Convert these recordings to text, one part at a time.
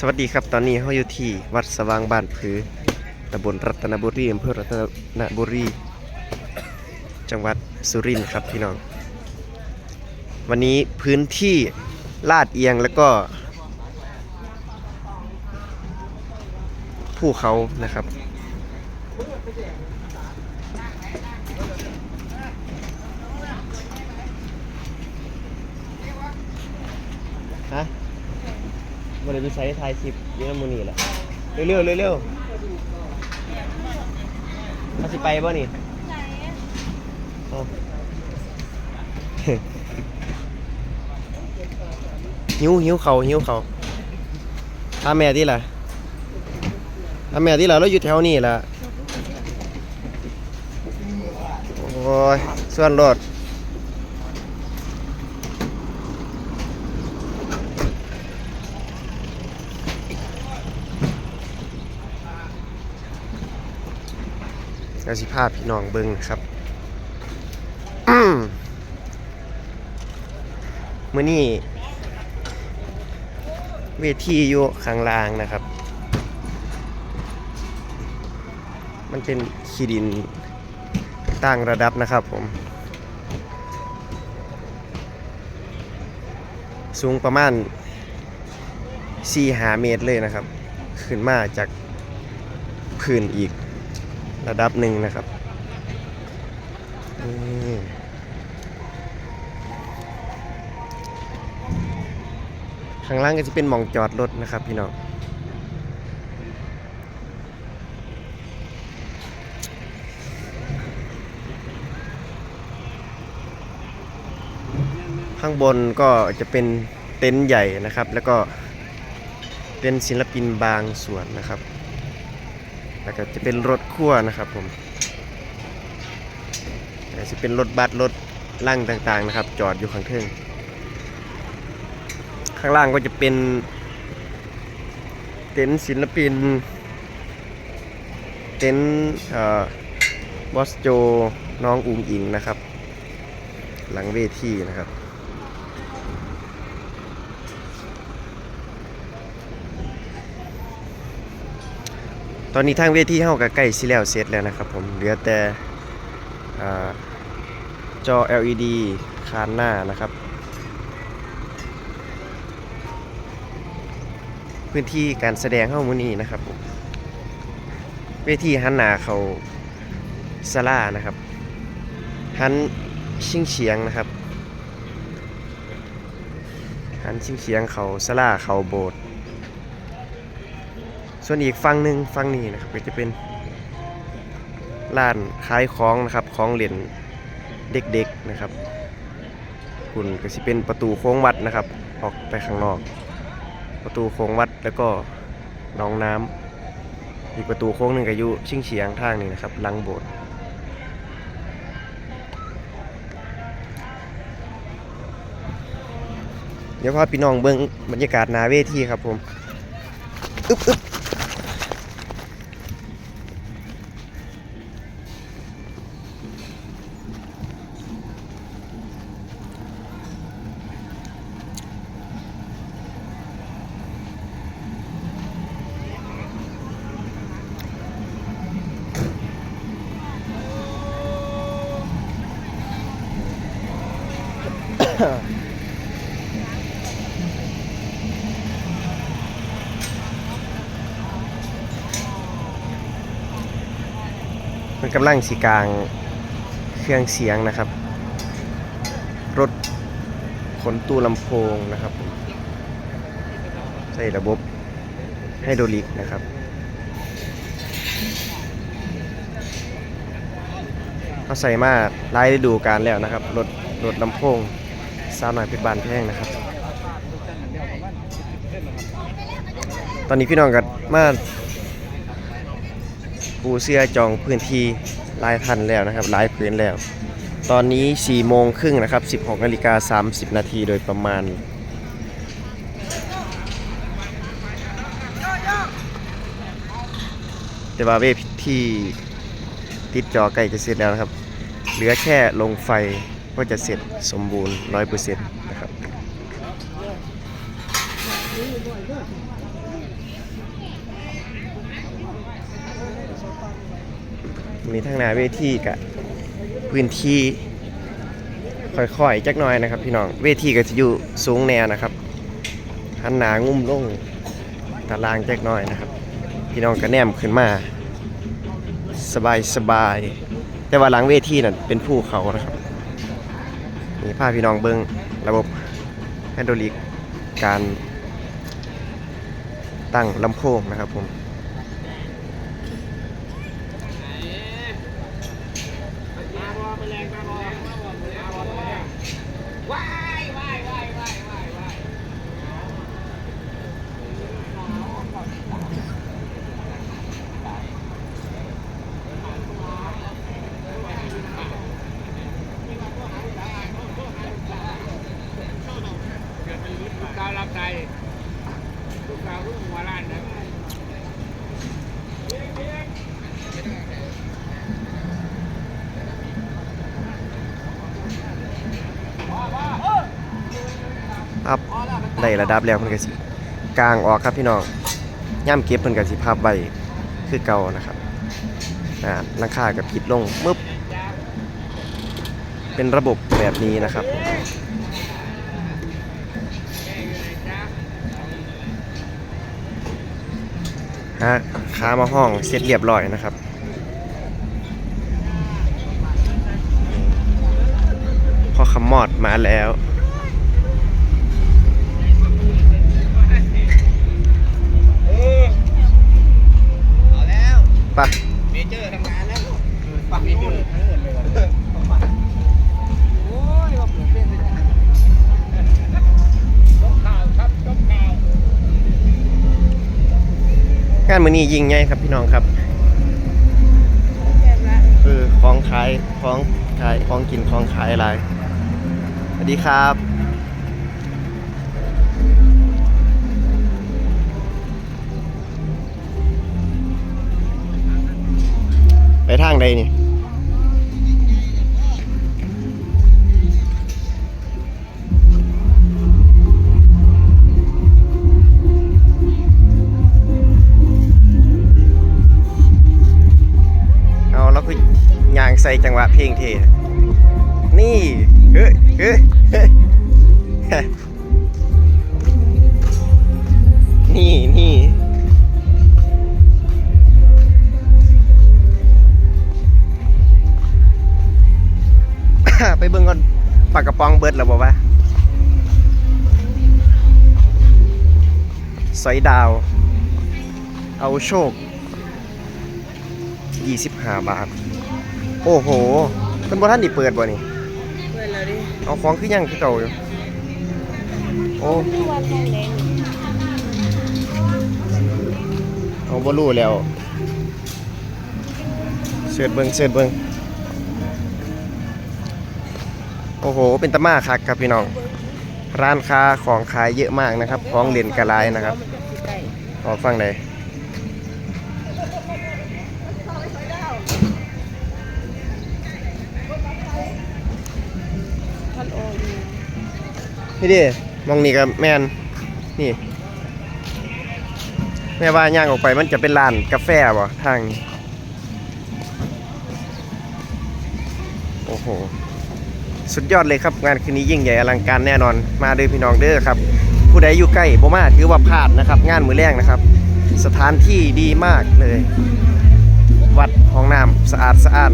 สวัสดีครับตอนนี้เราอยู่ที่วัดสว่างบ้านผือตำบลรัตนบุรีอำเภอรัตนบุรี จังหวัดสุรินทร์ครับพี่น้อง วันนี้พื้นที่ลาดเอียงแล้วก็ภูเขานะครับ ฮะ มันเลยไปใช้ถ่ายคลิปอยี่นมูนี่แหละเร็วๆเร็วๆเขาสิไปบ่นี่เอา หิวหิวเขาหิวเขาถ้าแม่ที่ล่ะถ้าแม่ที่ล่ะเราอยู่แถวนี้ล่ะโอ้ยส่วนรถ แล้วสิภาพพี่น้องเบิ้งนะครับเมื่อนี้เวทีอยู่ข้างล่างนะครับ มันเป็นขีดินตั้งระดับนะครับผม สูงประมาณ4หาเมตรเลยนะครับ ขึ้นมาจากพื้นอีก ระดับหนึ่งนะครับข้างล่างก็จะเป็นหมองจอดรถนะครับพี่น้องข้างบนก็จะเป็นเต็นท์ใหญ่นะครับ แล้วก็เป็นศิลปินบางส่วนนะครับ แล้วก็จะเป็นรถขั้วนะครับผมจะเป็นรถบัสรถลั่งต่างๆนะครับ จอดอยู่ข้างเทิงข้างล่างก็จะเป็นเต็นท์ศิลปิน เต็นท์เอ่อบอสโจน้องอุงอิงนะครับ หลังเวทีนะครับ ตอนนี้ทางเวทีเฮาก็ใกล้สิแล้วเสร็จแล้วนะครับผมเหลือแต่อจอ LED คานหน้านะครับ พื้นที่การแสดงเฮามือนี้นะครับผมเวทีหันหน้าเขาศาลานะครับหันชิงเฉียงนะครับหันชิงเฉียงเขาศาลาเขาโบสถ์ ส่วนอีกฝั่งหนึ่งฝั่งนี้นะครับก็จะเป็นร้านขายของนะครับของเล่นเด็กๆนะครับคุณก็จะเป็นประตูโค้งวัดนะครับ ออกไปข้างนอก ประตูโค้งวัดแล้วก็หนองน้ำอีกประตูโค้งหนึ่งก็อยู่ชิงเฉียงทางนี้นะครับลังโบสถ์เดี๋ยวพาพี่น้องเบิ้งบรรยากาศนาเวทีครับผม อึ๊บอึ๊บ มันกำลังสีกลางเครื่องเสียงนะครับ รถขนตู้ลำโพงนะครับ ใส่ระบบไฮดรอลิกนะครับเขาใส่มาหลายฤดูกาลแล้วนะครับ รถรถลำโพง สาวหน่อยเป็นบานแพงนะครับ ตอนนี้พี่น้องก็มาปูเสื้อจองพื้นที่หลายพันแล้วนะครับหลายพื้นแล้ว ตอนนี้4โมงครึ่งนะครับ 16นาฬิกา30 นาทีโดยประมาณแต่ว่าเวทีติดจอใกล้จะเสร็จแล้วนะครับ เหลือแค่ลงไฟ ก็จะเสร็จสมบูรณ์ร้อยเปอร์เซ็นต์นะครับมีทั้งนาเวทีกับพื้นที่ค่อยๆ จักหน่อยนะครับ พี่น้องเวทีก็จะอยู่สูงแนวนะครับหันหนางุ่มลงตารางจักหน่อยนะครับ พี่น้องก็แนมขึ้นมา สบายสบายแต่ว่าหลังเวทีนั่นเป็นภูเขานะครับ มีผ้าพี่น้องเบิงระบบแฮดรอลิกการตั้งลำโพงนะครับผมมาบอไปแรับ ใจลูกสาวลูกหัวล้านนะพับได้ระดับแล้วเพิ่นก็สิกลางออกครับพี่น้องย่ำเก็บเพิ่นก็สิพับไว้คือเก่านะครับอ่าลังคากับปิดลงมึบเป็นระบบแบบนี้นะครับ ฮะขามาห้องเสร็จเรียบร้อยนะครับพอคำมอดมาแล้วเอาแล้วไปะเมเจอร์ทำงานแล้วฝั่งนี้นู่นโมือนี้ยิงใหญ่ครับพี่น้องครับคือของขายของขายของกินของขายอะไรสวัสดีครับไปทางใดนี่ ส่จังหวะเพลงเทนี่เฮ้ยเฮ้ยเฮ้ยเฮ้ยนี่นี่ไปเบิ่งก่อนปากกระป๋องเบิดแล้วบอกว่าสอยดาว เอาโชค 25 บาท โอ้โหเพิ่นบ่ทันได้เปิดบ่นี่เปิดแล้วดิเอาของคือยังคือเก่าอยู่โอ้ที่วันทองแดงเอาบ่รู้แล้วเสิร์ชเบิ่งเสิร์ชเบิ่งโอ้โห เป็นตะมาคักครับพี่น้อง ร้านค้าของขายเยอะมากนะครับ ของเล่นกระลายนะครับมันจะสิใกล้ออกฟังใดท่ นี่ดิมองนี่กับแมนนี่ แม่ว่าย่างออกไปมันจะเป็นร้านกาแฟบ่ทางนี้โอ้โห สุดยอดเลยครับงานคืนนี้ยิ่งใหญ่อลังการแน่นอนมาเด้อพี่น้องเด้อครับ ผู้ใดอยู่ใกล้บ่มาถือว่าพลาดนะครับ งานมือแรงนะครับ สถานที่ดีมากเลย วัดห้องน้ำสะอาดสะอ้าน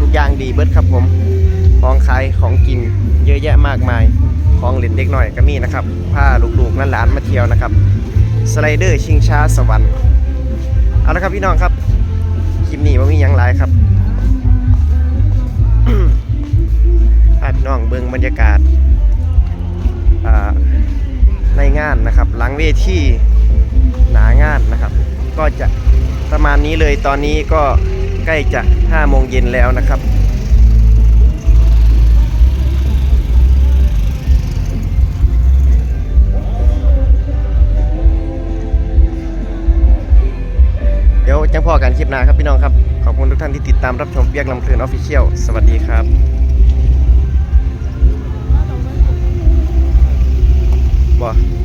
ทุกอย่างดีเบิดครับผมของขายของกินเยอะแยะมากมาย ของเล่นเด็กหน่อยก็มีนะครับพาลูกๆนั่นหลานมาเที่ยวนะครับ สไลเดอร์ชิงช้าสวรรค์เอาละครับพี่น้องครับคลิปนี้ว่ามียังหลายครับพาพี่น้องเบิ่งบรรยากาศในงานนะครับหลังเวทีหนางานนะครับ ก็จะประมาณนี้เลยตอนนี้ก็ใกล้จะ5โมงเย็นแล้วนะครับ ยังพอกันคลิปหน้าครับพี่น้องครับ ขอบคุณทุกท่านที่ติดตามรับชมเปียกลำเพลินออฟฟิเชียลสวัสดีครับบ่